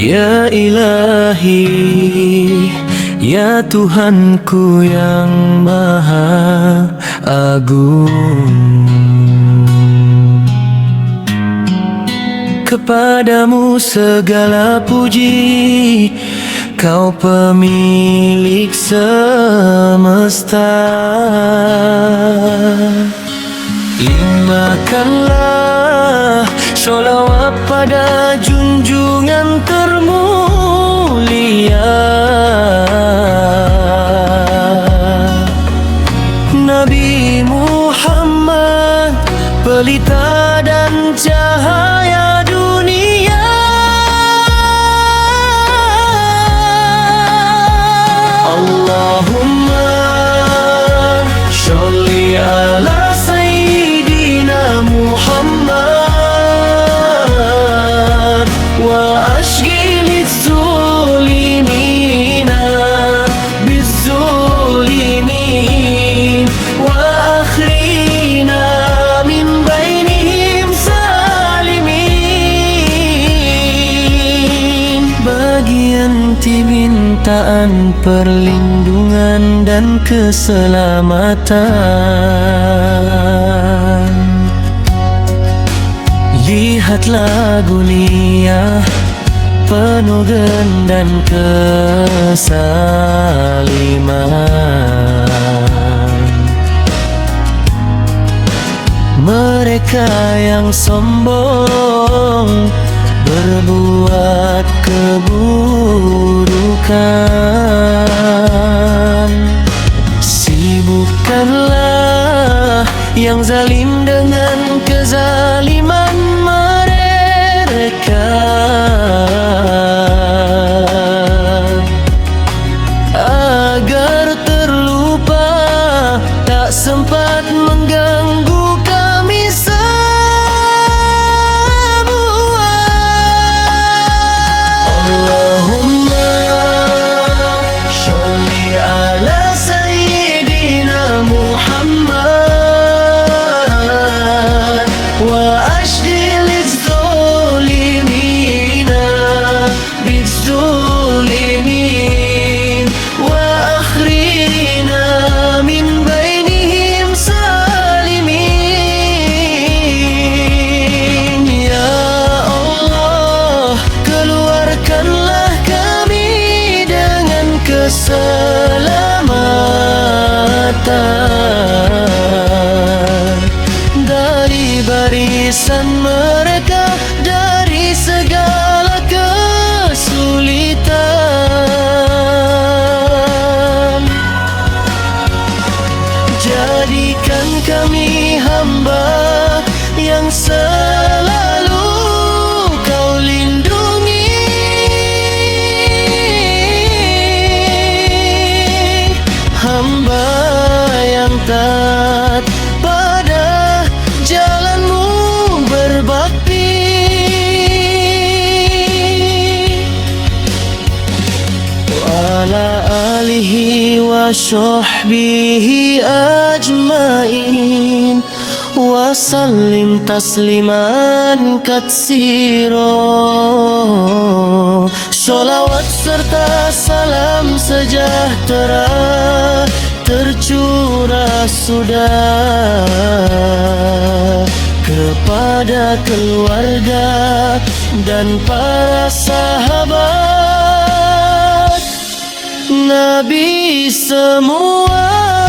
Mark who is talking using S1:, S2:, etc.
S1: Ya ilahi Ya Tuhanku yang maha agung. Kepadamu segala puji Kau pemilik semesta. Limpahkanlah Sholawat pada junjungan Pelita dan cahaya dunia. Allahumma sholli ala mintaan perlindungan dan keselamatan. Lihatlah dunia penuh dan kesaliman. Mereka yang sombong berbuat keburukan. Sibukkanlah yang zalim dengan kezaliman mereka. Agar terlupa tak sempat mengganggu keselamatan. Dari barisan mereka dari segala kesulitan. Jadikan kami hamba yang selalu yang taat pada jalanmu berbakti وعلى آله وصحبه أجمعين وسلم تسليما كثيرا Salawat serta salam sejahtera Tercurah sudah kepada keluarga dan para sahabat. Nabi semua